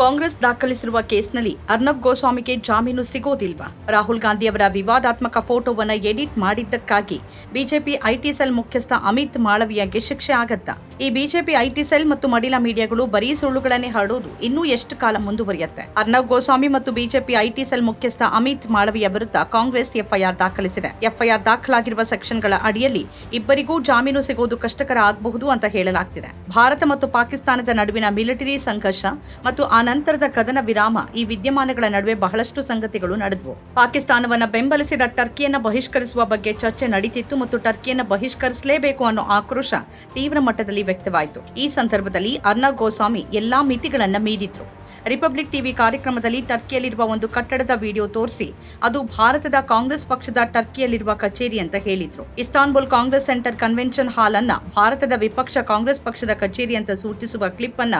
ಕಾಂಗ್ರೆಸ್ ದಾಖಲಿಸಿರುವ ಕೇಸ್ನಲ್ಲಿ ಅರ್ನಬ್ ಗೋಸ್ವಾಮಿಗೆ ಜಾಮೀನು ಸಿಗೋದಿಲ್ವಾ? ರಾಹುಲ್ ಗಾಂಧಿ ಅವರ ವಿವಾದಾತ್ಮಕ ಫೋಟೋವನ್ನು ಎಡಿಟ್ ಮಾಡಿದ್ದಕ್ಕಾಗಿ ಬಿಜೆಪಿ ಐಟಿ ಸೆಲ್ ಮುಖ್ಯಸ್ಥ ಅಮಿತ್ ಮಾಳವಿಯಾಗೆ ಶಿಕ್ಷೆ ಆಗತ್ತಾ? ಈ ಬಿಜೆಪಿ ಐಟಿ ಸೆಲ್ ಮತ್ತು ಮಡಿಲ ಮೀಡಿಯಾಗಳು ಬರೀ ಸುಳ್ಳುಗಳನ್ನೇ ಹರಡೋದು ಇನ್ನೂ ಎಷ್ಟು ಕಾಲ ಮುಂದುವರಿಯುತ್ತೆ? ಅರ್ನಬ್ ಗೋಸ್ವಾಮಿ ಮತ್ತು ಬಿಜೆಪಿ ಐಟಿ ಸೆಲ್ ಮುಖ್ಯಸ್ಥ ಅಮಿತ್ ಮಾಳವಿಯ ವಿರುದ್ಧ ಕಾಂಗ್ರೆಸ್ ಎಫ್ಐಆರ್ ದಾಖಲಿಸಿದೆ. ಎಫ್ಐಆರ್ ದಾಖಲಾಗಿರುವ ಸೆಕ್ಷನ್ಗಳ ಅಡಿಯಲ್ಲಿ ಇಬ್ಬರಿಗೂ ಜಾಮೀನು ಸಿಗೋದು ಕಷ್ಟಕರ ಆಗಬಹುದು ಅಂತ ಹೇಳಲಾಗ್ತಿದೆ. ಭಾರತ ಮತ್ತು ಪಾಕಿಸ್ತಾನದ ನಡುವಿನ ಮಿಲಿಟರಿ ಸಂಘರ್ಷ ಮತ್ತು ಆ ನಂತರದ ಕದನ ವಿರಾಮ ಈ ವಿದ್ಯಮಾನಗಳ ನಡುವೆ ಬಹಳಷ್ಟು ಸಂಗತಿಗಳು ನಡೆದವು. ಪಾಕಿಸ್ತಾನವನ್ನ ಬೆಂಬಲಿಸಿದ ಟರ್ಕಿಯನ್ನ ಬಹಿಷ್ಕರಿಸುವ ಬಗ್ಗೆ ಚರ್ಚೆ ನಡೀತಿತ್ತು ಮತ್ತು ಟರ್ಕಿಯನ್ನು ಬಹಿಷ್ಕರಿಸಲೇಬೇಕು ಅನ್ನೋ ಆಕ್ರೋಶ ತೀವ್ರ ಮಟ್ಟದಲ್ಲಿ ವ್ಯಕ್ತವಾಯಿತು. ಈ ಸಂದರ್ಭದಲ್ಲಿ ಅರ್ನಬ್ ಗೋಸ್ವಾಮಿ ಎಲ್ಲಾ ಮಿತಿಗಳನ್ನ ಮೀರಿದ್ರು. ರಿಪಬ್ಲಿಕ್ ಟಿವಿ ಕಾರ್ಯಕ್ರಮದಲ್ಲಿ ಟರ್ಕಿಯಲ್ಲಿರುವ ಒಂದು ಕಟ್ಟಡದ ವಿಡಿಯೋ ತೋರಿಸಿ, ಅದು ಭಾರತದ ಕಾಂಗ್ರೆಸ್ ಪಕ್ಷದ ಟರ್ಕಿಯಲ್ಲಿರುವ ಕಚೇರಿ ಅಂತ ಹೇಳಿದ್ರು. Istanbul congress center convention hall ಅನ್ನ ಭಾರತದ ವಿಪಕ್ಷ ಕಾಂಗ್ರೆಸ್ ಪಕ್ಷದ ಕಚೇರಿ ಅಂತ ಸೂಚಿಸುವ ಕ್ಲಿಪ್ ಅನ್ನ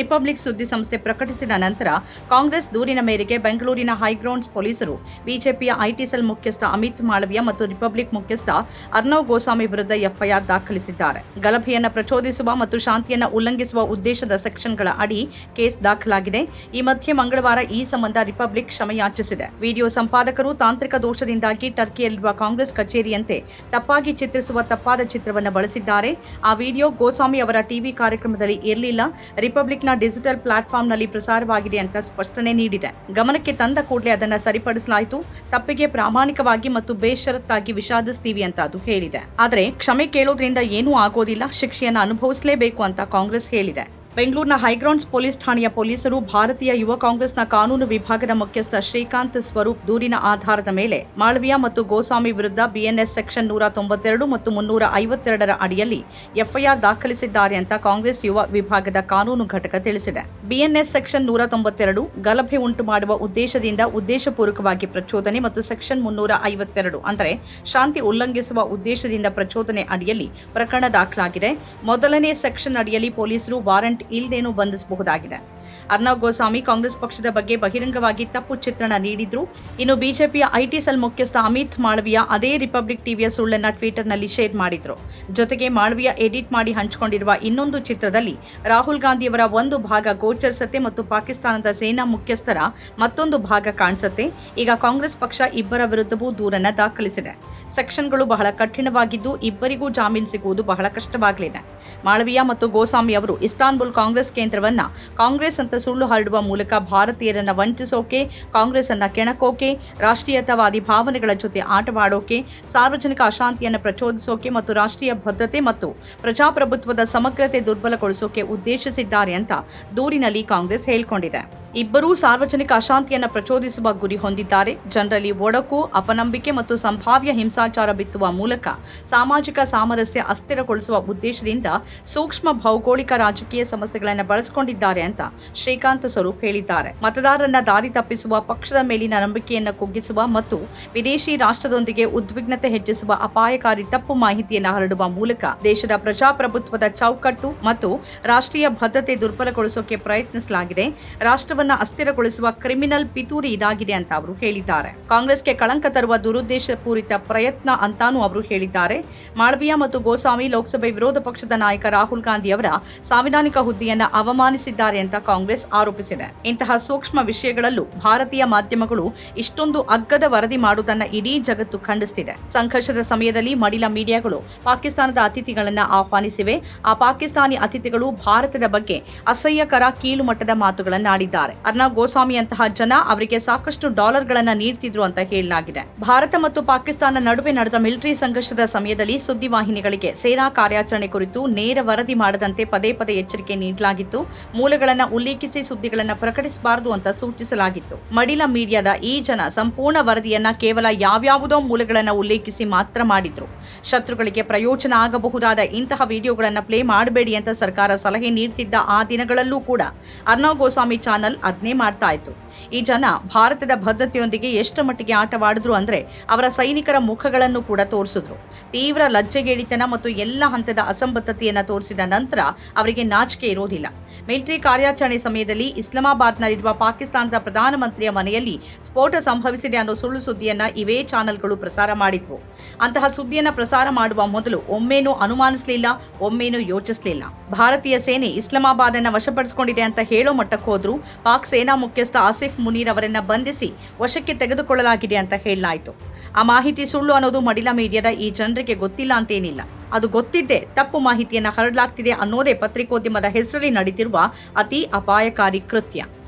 ರಿಪಬ್ಲಿಕ್ ಸುದ್ದಿ ಸಂಸ್ಥೆ ಪ್ರಕಟಿಸಿದ ನಂತರ ಕಾಂಗ್ರೆಸ್ ದೂರಿನ ಮೇರೆಗೆ ಬೆಂಗಳೂರಿನ ಹೈಗ್ರೌಂಡ್ಸ್ ಪೊಲೀಸರು, ಬಿಜೆಪಿಯ ಐಟಿ ಸೆಲ್ ಮುಖ್ಯಸ್ಥ ಅಮಿತ್ ಮಾಳವಿಯ ಮತ್ತು ರಿಪಬ್ಲಿಕ್ ಮುಖ್ಯಸ್ಥ ಅರ್ನವ್ ಗೋಸ್ವಾಮಿ ವಿರುದ್ಧ ಎಫ್ಐಆರ್ ದಾಖಲಿಸಿದ್ದಾರೆ. ಗಲಭೆಯನ್ನ ಪ್ರಚೋದಿಸುವ ಮತ್ತು ಶಾಂತಿಯನ್ನ ಉಲ್ಲಂಘಿಸುವ ಉದ್ದೇಶದ ಸೆಕ್ಷನ್ಗಳ ಅಡಿ ಕೇಸ್ ದಾಖಲಾಗಿದೆ. ಈ ಮಧ್ಯೆ ಮಂಗಳವಾರ ಈ ಸಂಬಂಧ ರಿಪಬ್ಲಿಕ್ ಕ್ಷಮೆಯಾಚಿಸಿದೆ ವಿಡಿಯೋ ಸಂಪಾದಕರು ತಾಂತ್ರಿಕ ದೋಷದಿಂದಾಗಿ ಟರ್ಕಿಯಲ್ಲಿರುವ ಕಾಂಗ್ರೆಸ್ ಕಚೇರಿಯಂತೆ ತಪ್ಪಾಗಿ ಚಿತ್ರಿಸುವ ತಪ್ಪಾದ ಚಿತ್ರವನ್ನು ಬಳಸಿದ್ದಾರೆ. ಆ ವಿಡಿಯೋ ಗೋಸ್ವಾಮಿ ಅವರ ಟಿವಿ ಕಾರ್ಯಕ್ರಮದಲ್ಲಿ ಇರಲಿಲ್ಲ. ರಿಪಬ್ಲಿಕ್ನ ಡಿಜಿಟಲ್ ಪ್ಲಾಟ್ಫಾರ್ಮ್ನಲ್ಲಿ ಪ್ರಸಾರವಾಗಿದೆ ಅಂತ ಸ್ಪಷ್ಟನೆ ನೀಡಿದೆ. ಗಮನಕ್ಕೆ ತಂದ ಕೂಡಲೇ ಅದನ್ನು ಸರಿಪಡಿಸಲಾಯಿತು. ತಪ್ಪಿಗೆ ಪ್ರಾಮಾಣಿಕವಾಗಿ ಮತ್ತು ಬೇಷರತ್ತಾಗಿ ವಿಷಾದಿಸ್ತೀವಿ ಅಂತ ಅದು ಹೇಳಿದೆ. ಆದರೆ ಕ್ಷಮೆ ಕೇಳೋದ್ರಿಂದ ಏನೂ ಆಗೋದಿಲ್ಲ. ಶಿಕ್ಷೆಯನ್ನು ಅನುಭವಿಸಲೇಬೇಕು ಅಂತ ಕಾಂಗ್ರೆಸ್ ಹೇಳಿದೆ. ಬೆಂಗಳೂರಿನ ಹೈಗ್ರೌಂಡ್ಸ್ ಪೊಲೀಸ್ ಠಾಣೆಯ ಪೊಲೀಸರು ಭಾರತೀಯ ಯುವ ಕಾಂಗ್ರೆಸ್ನ ಕಾನೂನು ವಿಭಾಗದ ಮುಖ್ಯಸ್ಥ ಶ್ರೀಕಾಂತ್ ಸ್ವರೂಪ್ ದೂರಿನ ಆಧಾರದ ಮೇಲೆ ಮಾಳವಿಯಾ ಮತ್ತು ಗೋಸ್ವಾಮಿ ವಿರುದ್ಧ ಬಿಎನ್ಎಸ್ ಸೆಕ್ಷನ್ ನೂರ ತೊಂಬತ್ತೆರಡು ಮತ್ತು ಮುನ್ನೂರ ಐವತ್ತೆರಡರ ಅಡಿಯಲ್ಲಿ ಎಫ್ಐಆರ್ ದಾಖಲಿಸಿದ್ದಾರೆ ಅಂತ ಕಾಂಗ್ರೆಸ್ ಯುವ ವಿಭಾಗದ ಕಾನೂನು ಘಟಕ ತಿಳಿಸಿದೆ. ಬಿಎನ್ಎಸ್ ಸೆಕ್ಷನ್ ನೂರ ತೊಂಬತ್ತೆರಡು ಗಲಭೆ ಉಂಟು ಮಾಡುವ ಉದ್ದೇಶದಿಂದ ಉದ್ದೇಶಪೂರ್ವಕವಾಗಿ ಪ್ರಚೋದನೆ ಮತ್ತು ಸೆಕ್ಷನ್ ಮುನ್ನೂರ ಐವತ್ತೆರಡು ಅಂದರೆ ಶಾಂತಿ ಉಲ್ಲಂಘಿಸುವ ಉದ್ದೇಶದಿಂದ ಪ್ರಚೋದನೆ ಅಡಿಯಲ್ಲಿ ಪ್ರಕರಣ ದಾಖಲಾಗಿದೆ. ಮೊದಲನೇ ಸೆಕ್ಷನ್ ಅಡಿಯಲ್ಲಿ ಪೊಲೀಸರು ವಾರಂಟ್ ಇಲ್ದೇನೂ ಬಂಧಿಸಬಹುದಾಗಿದೆ. ಅರ್ನವ್ ಗೋಸ್ವಾಮಿ ಕಾಂಗ್ರೆಸ್ ಪಕ್ಷದ ಬಗ್ಗೆ ಬಹಿರಂಗವಾಗಿ ತಪ್ಪು ಚಿತ್ರಣ ನೀಡಿದ್ರು. ಇನ್ನು ಬಿಜೆಪಿಯ ಐಟಿ ಸೆಲ್ ಮುಖ್ಯಸ್ಥ ಅಮಿತ್ ಮಾಳವಿಯ ಅದೇ ರಿಪಬ್ಲಿಕ್ ಟಿವಿಯ ಸುಳ್ಳನ್ನ ಟ್ವಿಟರ್ನಲ್ಲಿ ಶೇರ್ ಮಾಡಿದ್ರು. ಜೊತೆಗೆ ಮಾಳವಿಯ ಎಡಿಟ್ ಮಾಡಿ ಹಂಚಿಕೊಂಡಿರುವ ಇನ್ನೊಂದು ಚಿತ್ರದಲ್ಲಿ ರಾಹುಲ್ ಗಾಂಧಿಯವರ ಒಂದು ಭಾಗ ಗೋಚರಿಸತ್ತೆ ಮತ್ತು ಪಾಕಿಸ್ತಾನದ ಸೇನಾ ಮುಖ್ಯಸ್ಥರ ಮತ್ತೊಂದು ಭಾಗ ಕಾಣಿಸುತ್ತೆ. ಈಗ ಕಾಂಗ್ರೆಸ್ ಪಕ್ಷ ಇಬ್ಬರ ವಿರುದ್ಧವೂ ದೂರನ್ನ ದಾಖಲಿಸಿದೆ. ಸೆಕ್ಷನ್ಗಳು ಬಹಳ ಕಠಿಣವಾಗಿದ್ದು ಇಬ್ಬರಿಗೂ ಜಾಮೀನು ಸಿಗುವುದು ಬಹಳ ಕಷ್ಟವಾಗಲಿದೆ. ಮಾಳವಿಯ ಮತ್ತು ಗೋಸ್ವಾಮಿ ಅವರು ಇಸ್ತಾನ್ಬುಲ್ ಕಾಂಗ್ರೆಸ್ ಕೇಂದ್ರವನ್ನ ಕಾಂಗ್ರೆಸ್ ಅಂತ ಸುಳ್ಳು ಹರಡುವ ಮೂಲಕ ಭಾರತೀಯರನ್ನ ವಂಚಿಸೋಕೆ ಕಾಂಗ್ರೆಸ್ ಅನ್ನ ಕೆಣಕೋಕೆ, ರಾಷ್ಟ್ರೀಯತಾವಾದಿ ಭಾವನೆಗಳ ಜೊತೆ ಆಟವಾಡೋಕೆ, ಸಾರ್ವಜನಿಕ ಅಶಾಂತಿಯನ್ನು ಪ್ರಚೋದಿಸೋಕೆ ಮತ್ತು ರಾಷ್ಟ್ರೀಯ ಭದ್ರತೆ ಮತ್ತು ಪ್ರಜಾಪ್ರಭುತ್ವದ ಸಮಗ್ರತೆ ದುರ್ಬಲಗೊಳಿಸೋಕೆ ಉದ್ದೇಶಿಸಿದ್ದಾರೆ ಅಂತ ದೂರಿನಲ್ಲಿ ಕಾಂಗ್ರೆಸ್ ಹೇಳಿಕೊಂಡಿದೆ. ಇಬ್ಬರೂ ಸಾರ್ವಜನಿಕ ಅಶಾಂತಿಯನ್ನು ಪ್ರಚೋದಿಸುವ ಗುರಿ ಹೊಂದಿದ್ದಾರೆ. ಜನರಲ್ಲಿ ಒಡಕು, ಅಪನಂಬಿಕೆ ಮತ್ತು ಸಂಭಾವ್ಯ ಹಿಂಸಾಚಾರ ಬಿತ್ತುವ ಮೂಲಕ ಸಾಮಾಜಿಕ ಸಾಮರಸ್ಯ ಅಸ್ಥಿರಗೊಳಿಸುವ ಉದ್ದೇಶದಿಂದ ಸೂಕ್ಷ್ಮ ಭೌಗೋಳಿಕ ರಾಜಕೀಯ ಸಮಸ್ಯೆಗಳನ್ನು ಬಳಸಿಕೊಂಡಿದ್ದಾರೆ ಅಂತ ಶ್ರೀಕಾಂತ್ ಸ್ವರೂಪ್ ಹೇಳಿದ್ದಾರೆ. ಮತದಾರರನ್ನ ದಾರಿ ತಪ್ಪಿಸುವ ಪಕ್ಷದ ಮೇಲಿನ ನಂಬಿಕೆಯನ್ನು ಕುಗ್ಗಿಸುವ ಮತ್ತು ವಿದೇಶಿ ರಾಷ್ಟ್ರದೊಂದಿಗೆ ಉದ್ವಿಗ್ನತೆ ಹೆಚ್ಚಿಸುವ ಅಪಾಯಕಾರಿ ತಪ್ಪು ಮಾಹಿತಿಯನ್ನು ಹರಡುವ ಮೂಲಕ ದೇಶದ ಪ್ರಜಾಪ್ರಭುತ್ವದ ಚೌಕಟ್ಟು ಮತ್ತು ರಾಷ್ಟ್ರೀಯ ಭದ್ರತೆ ದುರ್ಬಲಗೊಳಿಸೋಕೆ ಪ್ರಯತ್ನಿಸಲಾಗಿದೆ. ರಾಷ್ಟ್ರವನ್ನ ಅಸ್ಥಿರಗೊಳಿಸುವ ಕ್ರಿಮಿನಲ್ ಪಿತೂರಿ ಇದಾಗಿದೆ ಅಂತ ಅವರು ಹೇಳಿದ್ದಾರೆ. ಕಾಂಗ್ರೆಸ್ಗೆ ಕಳಂಕ ತರುವ ದುರುದ್ದೇಶಪೂರಿತ ಪ್ರಯತ್ನ ಅಂತಾನೂ ಅವರು ಹೇಳಿದ್ದಾರೆ. ಮಾಳವಿಯಾ ಮತ್ತು ಗೋಸ್ವಾಮಿ ಲೋಕಸಭೆ ವಿರೋಧ ಪಕ್ಷದ ನಾಯಕ ರಾಹುಲ್ ಗಾಂಧಿ ಅವರ ಸಾಂವಿಧಾನಿಕ ಹುದ್ದೆಯನ್ನ ಅವಮಾನಿಸಿದ್ದಾರೆ ಅಂತ ಕಾಂಗ್ರೆಸ್ ಆರೋಪಿಸಿದೆ. ಇಂತಹ ಸೂಕ್ಷ್ಮ ವಿಷಯಗಳಲ್ಲೂ ಭಾರತೀಯ ಮಾಧ್ಯಮಗಳು ಇಷ್ಟೊಂದು ಅಗ್ಗದ ವರದಿ ಮಾಡುವುದನ್ನ ಇಡೀ ಜಗತ್ತು ಖಂಡಿಸುತ್ತಿದೆ ಸಂಘರ್ಷದ ಸಮಯದಲ್ಲಿ ಮಡಿಲ ಮೀಡಿಯಾಗಳು ಪಾಕಿಸ್ತಾನದ ಅತಿಥಿಗಳನ್ನ ಆಹ್ವಾನಿಸಿವೆ. ಆ ಪಾಕಿಸ್ತಾನಿ ಅತಿಥಿಗಳು ಭಾರತದ ಬಗ್ಗೆ ಅಸಹ್ಯಕರ ಕೀಳು ಮಟ್ಟದ ಮಾತುಗಳನ್ನಾಡಿದ್ದಾರೆ. ಅರ್ನಬ್ ಗೋಸ್ವಾಮಿ ಅಂತಹ ಜನ ಅವರಿಗೆ ಸಾಕಷ್ಟು ಡಾಲರ್ಗಳನ್ನು ನೀಡ್ತಿದ್ರು ಅಂತ ಹೇಳಲಾಗಿದೆ. ಭಾರತ ಮತ್ತು ಪಾಕಿಸ್ತಾನ ನಡುವೆ ನಡೆದ ಮಿಲಿಟರಿ ಸಂಘರ್ಷದ ಸಮಯದಲ್ಲಿ ಸುದ್ದಿವಾಹಿನಿಗಳಿಗೆ ಸೇನಾ ಕಾರ್ಯಾಚರಣೆ ಕುರಿತು ನೇರ ವರದಿ ಮಾಡದಂತೆ ಪದೇ ಪದೇ ಎಚ್ಚರಿಕೆ ನೀಡಲಾಗಿತ್ತು. ಮೂಲಗಳನ್ನ ಉಲ್ಲೇಖಿಸಿ ಸುದ್ದಿಗಳನ್ನು ಪ್ರಕಟಿಸಬಾರದು ಅಂತ ಸೂಚಿಸಲಾಗಿತ್ತು. ಮಡಿಲ ಮೀಡಿಯಾದ ಈ ಜನ ಸಂಪೂರ್ಣ ವರದಿಯನ್ನ ಕೇವಲ ಯಾವ್ಯಾವುದೋ ಮೂಲಗಳನ್ನು ಉಲ್ಲೇಖಿಸಿ ಮಾತ್ರ ಮಾಡಿದ್ರು. ಶತ್ರುಗಳಿಗೆ ಪ್ರಯೋಜನ ಆಗಬಹುದಾದ ಇಂತಹ ವಿಡಿಯೋಗಳನ್ನು ಪ್ಲೇ ಮಾಡಬೇಡಿ ಅಂತ ಸರ್ಕಾರ ಸಲಹೆ ನೀಡ್ತಿದ್ದ ಆ ದಿನಗಳಲ್ಲೂ ಕೂಡ ಅರ್ನವ್ ಗೋಸ್ವಾಮಿ ಚಾನಲ್ ಅದ್ನೇ ಮಾಡ್ತಾ ಇತ್ತು. ಈ ಜನ ಭಾರತದ ಭದ್ರತೆಯೊಂದಿಗೆ ಎಷ್ಟು ಮಟ್ಟಿಗೆ ಆಟವಾಡಿದ್ರು ಅಂದ್ರೆ ಅವರ ಸೈನಿಕರ ಮುಖಗಳನ್ನು ಕೂಡ ತೋರಿಸಿದ್ರು. ತೀವ್ರ ಲಜ್ಜೆಗೇಡಿತನ ಮತ್ತು ಎಲ್ಲ ಹಂತದ ಅಸಂಬದ್ಧತೆಯನ್ನ ತೋರಿಸಿದ ನಂತರ ಅವರಿಗೆ ನಾಚಿಕೆ ಇರೋದಿಲ್ಲ. ಮಿಲಿಟರಿ ಕಾರ್ಯಾಚರಣೆ ಸಮಯದಲ್ಲಿ ಇಸ್ಲಾಮಾಬಾದ್ನಲ್ಲಿರುವ ಪಾಕಿಸ್ತಾನದ ಪ್ರಧಾನಮಂತ್ರಿಯ ಮನೆಯಲ್ಲಿ ಸ್ಫೋಟ ಸಂಭವಿಸಿದೆ ಅನ್ನೋ ಸುಳ್ಳು ಸುದ್ದಿಯನ್ನ ಇವೇ ಚಾನೆಲ್ಗಳು ಪ್ರಸಾರ ಮಾಡಿದ್ವು. ಅಂತಹ ಸುದ್ದಿಯನ್ನ ಪ್ರಸಾರ ಮಾಡುವ ಮೊದಲು ಒಮ್ಮೇನೂ ಅನುಮಾನಿಸಲಿಲ್ಲ, ಒಮ್ಮೇನೂ ಯೋಚಿಸಲಿಲ್ಲ. ಭಾರತೀಯ ಸೇನೆ ಇಸ್ಲಾಮಾಬಾದ್ ಅನ್ನ ವಶಪಡಿಸಿಕೊಂಡಿದೆ ಅಂತ ಹೇಳೋ ಮಟ್ಟಕ್ಕೆ ಹೋದ್ರು ಪಾಕ್ ಸೇನಾ ಮುಖ್ಯಸ್ಥ ಆಸಿಫ್ ಮುನೀರ್ ಅವರನ್ನ ಬಂಧಿಸಿ ವಶಕ್ಕೆ ತೆಗೆದುಕೊಳ್ಳಲಾಗಿದೆ ಅಂತ ಹೇಳಲಾಯಿತು. ಆ ಮಾಹಿತಿ ಸುಳ್ಳು ಅನ್ನೋದು ಮಡಿಲ ಮೀಡಿಯಾದ ಈ ಜನರಿಗೆ ಗೊತ್ತಿಲ್ಲ ಅಂತೇನಿಲ್ಲ. ಅದು ಗೊತ್ತಿದ್ದೇ ತಪ್ಪು ಮಾಹಿತಿಯನ್ನ ಹರಡಲಾಗ್ತಿದೆ ಅನ್ನೋದೇ ಪತ್ರಿಕೋದ್ಯಮದ ಹೆಸರಲ್ಲಿ ನಡೀತಿರುವ ಅತಿ ಅಪಾಯಕಾರಿ ಕೃತ್ಯ.